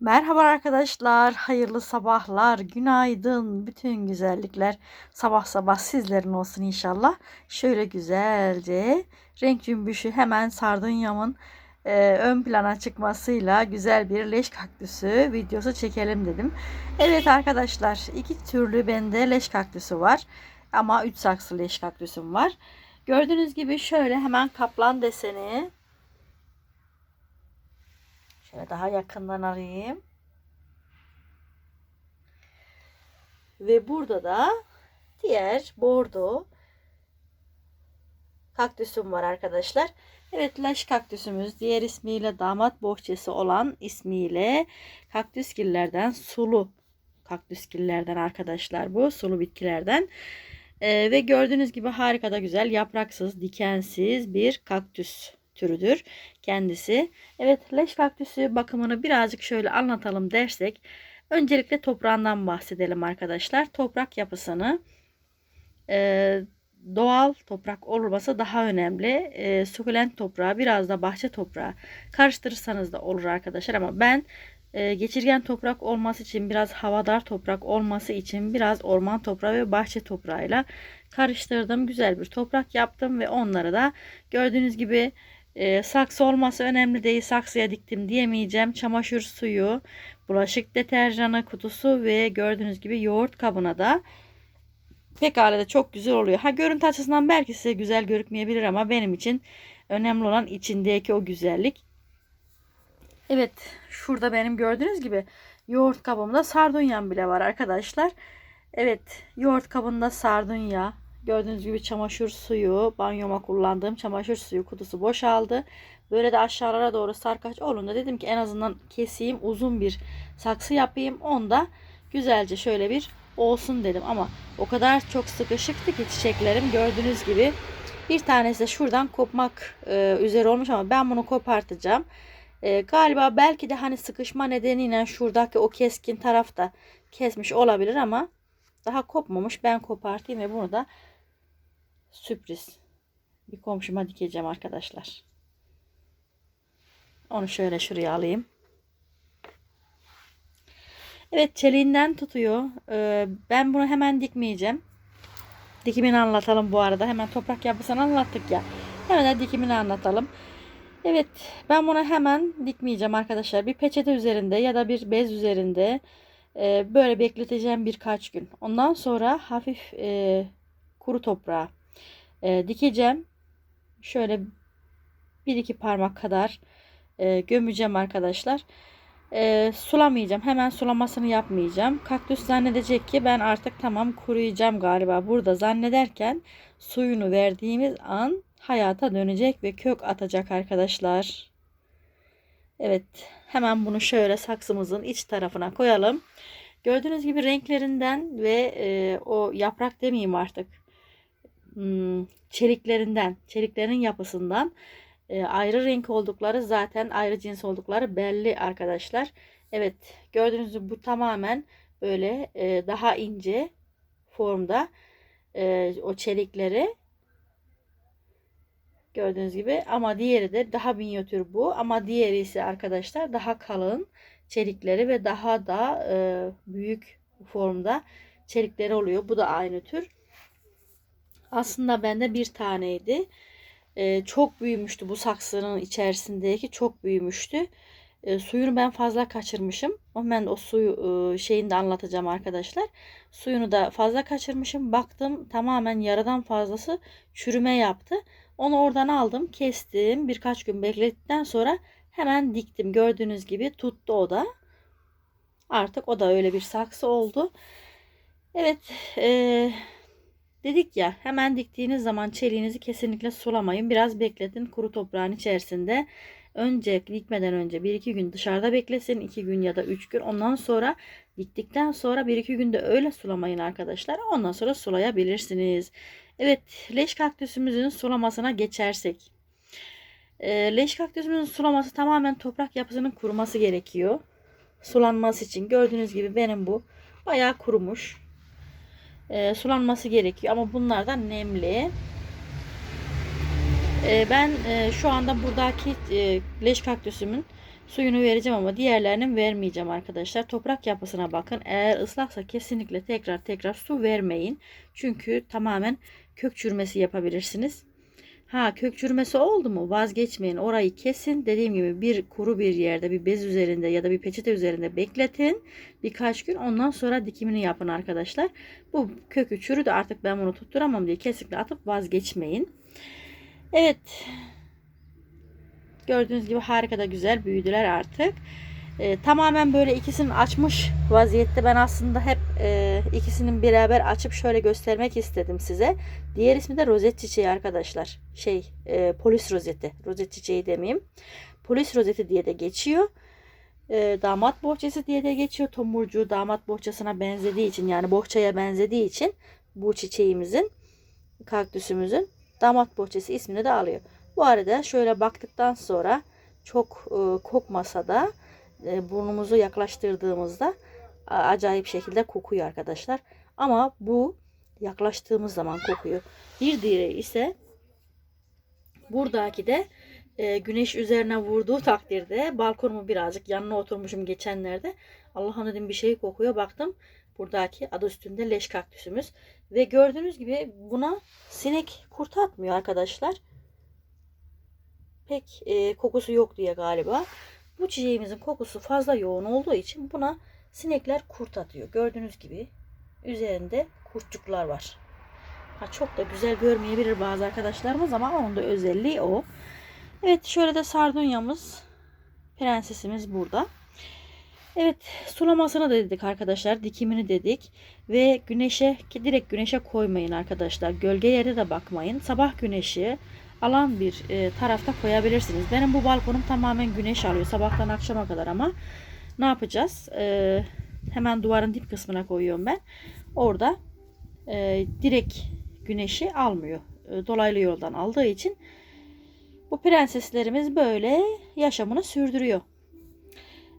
Merhaba arkadaşlar, hayırlı sabahlar, günaydın, bütün güzellikler sabah sabah sizlerin olsun inşallah. Şöyle güzelce renk cümbüşü hemen sardunyamın e, ön plana çıkmasıyla güzel bir leş kaktüsü videosu çekelim dedim. Evet arkadaşlar, iki türlü bende leş kaktüsü var ama üç saksı leş kaktüsüm var. Gördüğünüz gibi şöyle hemen kaplan deseni Şöyle daha yakından arayayım. Ve burada da diğer bordo kaktüsüm var arkadaşlar. Evet laş kaktüsümüz diğer ismiyle damat bohçası olan ismiyle kaktüsgillerden sulu kaktüsgillerden arkadaşlar bu sulu bitkilerden. Ee, ve gördüğünüz gibi harika da güzel yapraksız dikensiz bir kaktüs türüdür kendisi. Evet leş kaktüsü bakımını birazcık şöyle anlatalım dersek öncelikle toprağından bahsedelim arkadaşlar. Toprak yapısını e, doğal toprak olması daha önemli. E, sukulent toprağı biraz da bahçe toprağı karıştırırsanız da olur arkadaşlar ama ben e, geçirgen toprak olması için biraz havadar toprak olması için biraz orman toprağı ve bahçe toprağıyla karıştırdım. Güzel bir toprak yaptım ve onları da gördüğünüz gibi e, saksı olması önemli değil. Saksıya diktim diyemeyeceğim. Çamaşır suyu, bulaşık deterjanı kutusu ve gördüğünüz gibi yoğurt kabına da pekala da çok güzel oluyor. Ha görüntü açısından belki size güzel görükmeyebilir ama benim için önemli olan içindeki o güzellik. Evet şurada benim gördüğünüz gibi yoğurt kabımda sardunyam bile var arkadaşlar. Evet yoğurt kabında sardunya Gördüğünüz gibi çamaşır suyu, banyoma kullandığım çamaşır suyu kutusu boşaldı. Böyle de aşağılara doğru sarkaç olunca dedim ki en azından keseyim uzun bir saksı yapayım. Onda güzelce şöyle bir olsun dedim ama o kadar çok sıkışıktı ki çiçeklerim gördüğünüz gibi bir tanesi de şuradan kopmak e, üzere olmuş ama ben bunu kopartacağım. E, galiba belki de hani sıkışma nedeniyle şuradaki o keskin tarafta kesmiş olabilir ama daha kopmamış. Ben kopartayım ve bunu da sürpriz bir komşuma dikeceğim arkadaşlar. Onu şöyle şuraya alayım. Evet çeliğinden tutuyor. Ee, ben bunu hemen dikmeyeceğim. Dikimini anlatalım bu arada. Hemen toprak yapısını anlattık ya. Hemen de dikimini anlatalım. Evet ben bunu hemen dikmeyeceğim arkadaşlar. Bir peçete üzerinde ya da bir bez üzerinde e, böyle bekleteceğim birkaç gün. Ondan sonra hafif e, kuru toprağa e, dikeceğim. Şöyle bir iki parmak kadar e, gömeceğim arkadaşlar. E, sulamayacağım. Hemen sulamasını yapmayacağım. Kaktüs zannedecek ki ben artık tamam kuruyacağım galiba. Burada zannederken suyunu verdiğimiz an hayata dönecek ve kök atacak arkadaşlar. Evet hemen bunu şöyle saksımızın iç tarafına koyalım. Gördüğünüz gibi renklerinden ve e, o yaprak demeyeyim artık çeliklerinden, çeliklerin yapısından e, ayrı renk oldukları zaten ayrı cins oldukları belli arkadaşlar. Evet gördüğünüz gibi bu tamamen böyle e, daha ince formda e, o çelikleri gördüğünüz gibi ama diğeri de daha minyatür bu ama diğeri ise arkadaşlar daha kalın çelikleri ve daha da büyük formda çelikleri oluyor. Bu da aynı tür. Aslında bende bir taneydi. Ee, çok büyümüştü bu saksının içerisindeki çok büyümüştü. Ee, suyunu ben fazla kaçırmışım. Ama ben o suyu e, şeyini de anlatacağım arkadaşlar. Suyunu da fazla kaçırmışım. Baktım tamamen yarıdan fazlası çürüme yaptı. Onu oradan aldım, kestim. Birkaç gün beklettikten sonra hemen diktim. Gördüğünüz gibi tuttu o da. Artık o da öyle bir saksı oldu. Evet, e, Dedik ya hemen diktiğiniz zaman çeliğinizi kesinlikle sulamayın. Biraz bekletin kuru toprağın içerisinde. Önce dikmeden önce 1-2 gün dışarıda beklesin. 2 gün ya da 3 gün. Ondan sonra diktikten sonra 1-2 günde öyle sulamayın arkadaşlar. Ondan sonra sulayabilirsiniz. Evet leş kaktüsümüzün sulamasına geçersek. E, leş kaktüsümüzün sulaması tamamen toprak yapısının kuruması gerekiyor. Sulanması için gördüğünüz gibi benim bu bayağı kurumuş e, sulanması gerekiyor. Ama bunlar da nemli. E, ben e, şu anda buradaki e, leş kaktüsümün Suyunu vereceğim ama diğerlerinin vermeyeceğim arkadaşlar. Toprak yapısına bakın. Eğer ıslaksa kesinlikle tekrar tekrar su vermeyin. Çünkü tamamen kök çürümesi yapabilirsiniz. Ha kök çürümesi oldu mu vazgeçmeyin. Orayı kesin. Dediğim gibi bir kuru bir yerde bir bez üzerinde ya da bir peçete üzerinde bekletin. Birkaç gün ondan sonra dikimini yapın arkadaşlar. Bu kökü çürüdü artık ben bunu tutturamam diye kesinlikle atıp vazgeçmeyin. Evet. Gördüğünüz gibi harika da güzel büyüdüler artık. Ee, tamamen böyle ikisinin açmış vaziyette ben aslında hep e, ikisinin beraber açıp şöyle göstermek istedim size. Diğer ismi de rozet çiçeği arkadaşlar. Şey e, polis rozeti. Rozet çiçeği demeyeyim. Polis rozeti diye de geçiyor. E, damat bohçası diye de geçiyor. Tomurcuğu damat bohçasına benzediği için yani bohçaya benzediği için bu çiçeğimizin kaktüsümüzün damat bohçası ismini de alıyor. Bu arada şöyle baktıktan sonra çok e, kokmasa da e, burnumuzu yaklaştırdığımızda acayip şekilde kokuyor arkadaşlar. Ama bu yaklaştığımız zaman kokuyor. Bir diğeri ise buradaki de e, güneş üzerine vurduğu takdirde balkonumu birazcık yanına oturmuşum geçenlerde. Allah'ım dedim bir şey kokuyor. Baktım buradaki adı üstünde leş kaktüsümüz. Ve gördüğünüz gibi buna sinek kurt atmıyor arkadaşlar. Pek e, kokusu yok diye galiba. Bu çiçeğimizin kokusu fazla yoğun olduğu için buna sinekler kurt atıyor. Gördüğünüz gibi üzerinde kurtçuklar var. Ha, çok da güzel görmeyebilir bazı arkadaşlarımız ama onun da özelliği o. Evet şöyle de sardunyamız prensesimiz burada. Evet sulamasını da dedik arkadaşlar. Dikimini dedik. Ve güneşe ki direkt güneşe koymayın arkadaşlar. Gölge yere de bakmayın. Sabah güneşi alan bir e, tarafta koyabilirsiniz. Benim bu balkonum tamamen güneş alıyor. Sabahtan akşama kadar ama ne yapacağız? E, hemen duvarın dip kısmına koyuyorum ben. Orada e, direkt güneşi almıyor. E, dolaylı yoldan aldığı için bu prenseslerimiz böyle yaşamını sürdürüyor.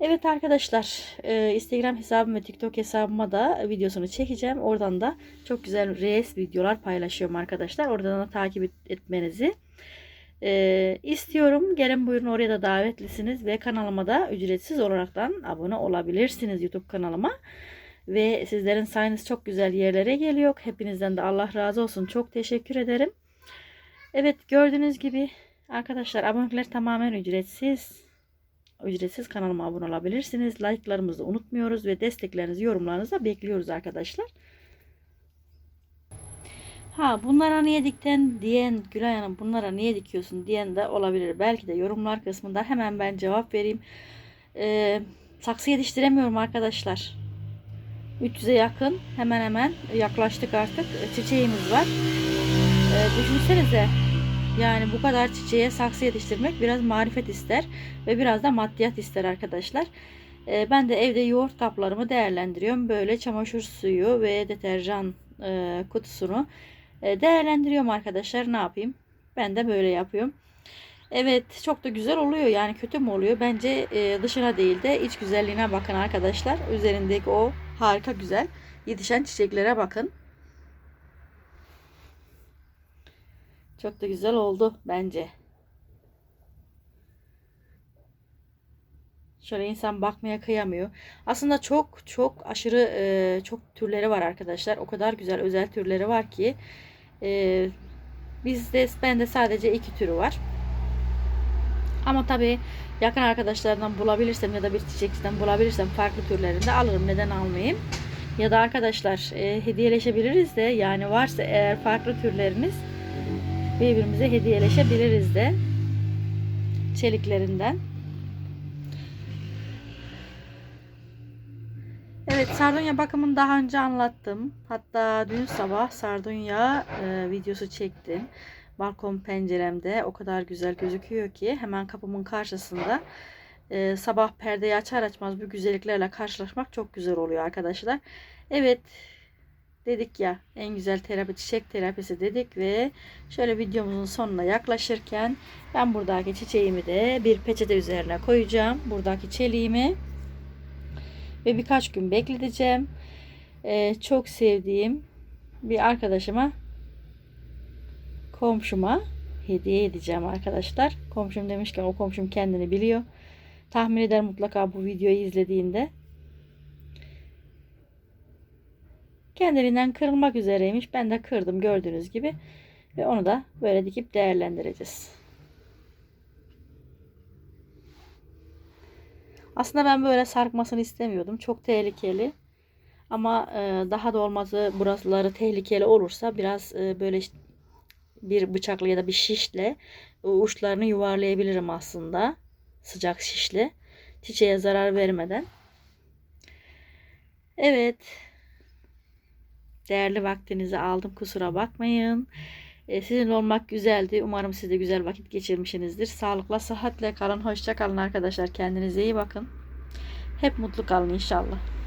Evet arkadaşlar e, Instagram hesabım ve TikTok hesabıma da videosunu çekeceğim. Oradan da çok güzel reels videolar paylaşıyorum arkadaşlar. Oradan da takip et- etmenizi e, istiyorum. Gelin buyurun oraya da davetlisiniz ve kanalıma da ücretsiz olaraktan abone olabilirsiniz YouTube kanalıma. Ve sizlerin sayınız çok güzel yerlere geliyor. Hepinizden de Allah razı olsun. Çok teşekkür ederim. Evet gördüğünüz gibi arkadaşlar abonelikler tamamen ücretsiz ücretsiz kanalıma abone olabilirsiniz. Like'larımızı unutmuyoruz ve desteklerinizi, yorumlarınızı da bekliyoruz arkadaşlar. Ha bunlara niye dikten diyen Gülay Hanım bunlara niye dikiyorsun diyen de olabilir. Belki de yorumlar kısmında hemen ben cevap vereyim. Ee, saksı yetiştiremiyorum arkadaşlar. 300'e yakın hemen hemen yaklaştık artık. Çiçeğimiz var. Ee, düşünsenize yani bu kadar çiçeğe saksı yetiştirmek biraz marifet ister ve biraz da maddiyat ister arkadaşlar. Ee, ben de evde yoğurt kaplarımı değerlendiriyorum. Böyle çamaşır suyu ve deterjan e, kutusunu e, değerlendiriyorum arkadaşlar. Ne yapayım? Ben de böyle yapıyorum. Evet çok da güzel oluyor yani kötü mü oluyor? Bence e, dışına değil de iç güzelliğine bakın arkadaşlar. Üzerindeki o harika güzel yetişen çiçeklere bakın. Çok da güzel oldu bence. Şöyle insan bakmaya kıyamıyor. Aslında çok çok aşırı e, çok türleri var arkadaşlar. O kadar güzel özel türleri var ki e, bizde bende sadece iki türü var. Ama tabii yakın arkadaşlardan bulabilirsem ya da bir çiçekçiden bulabilirsem farklı türlerinde alırım. Neden almayayım? Ya da arkadaşlar e, hediyeleşebiliriz de yani varsa eğer farklı türleriniz birbirimize hediyeleşebiliriz de çeliklerinden. Evet sardunya bakımını daha önce anlattım. Hatta dün sabah sardunya e, videosu çektim. Balkon penceremde o kadar güzel gözüküyor ki hemen kapımın karşısında e, sabah perdeyi açar açmaz bu güzelliklerle karşılaşmak çok güzel oluyor arkadaşlar. Evet dedik ya en güzel terapi çiçek terapisi dedik ve şöyle videomuzun sonuna yaklaşırken ben buradaki çiçeğimi de bir peçete üzerine koyacağım. Buradaki çeliğimi ve birkaç gün bekleteceğim. Ee, çok sevdiğim bir arkadaşıma komşuma hediye edeceğim arkadaşlar. Komşum demişken o komşum kendini biliyor. Tahmin eder mutlaka bu videoyu izlediğinde. Kendiliğinden kırılmak üzereymiş. Ben de kırdım gördüğünüz gibi. Ve onu da böyle dikip değerlendireceğiz. Aslında ben böyle sarkmasını istemiyordum. Çok tehlikeli. Ama e, daha da olmazı buraları tehlikeli olursa biraz e, böyle bir bıçakla ya da bir şişle uçlarını yuvarlayabilirim aslında. Sıcak şişle. Çiçeğe zarar vermeden. Evet. Değerli vaktinizi aldım. Kusura bakmayın. E, sizinle olmak güzeldi. Umarım siz de güzel vakit geçirmişsinizdir. Sağlıkla, sıhhatle kalın. Hoşça kalın arkadaşlar. Kendinize iyi bakın. Hep mutlu kalın inşallah.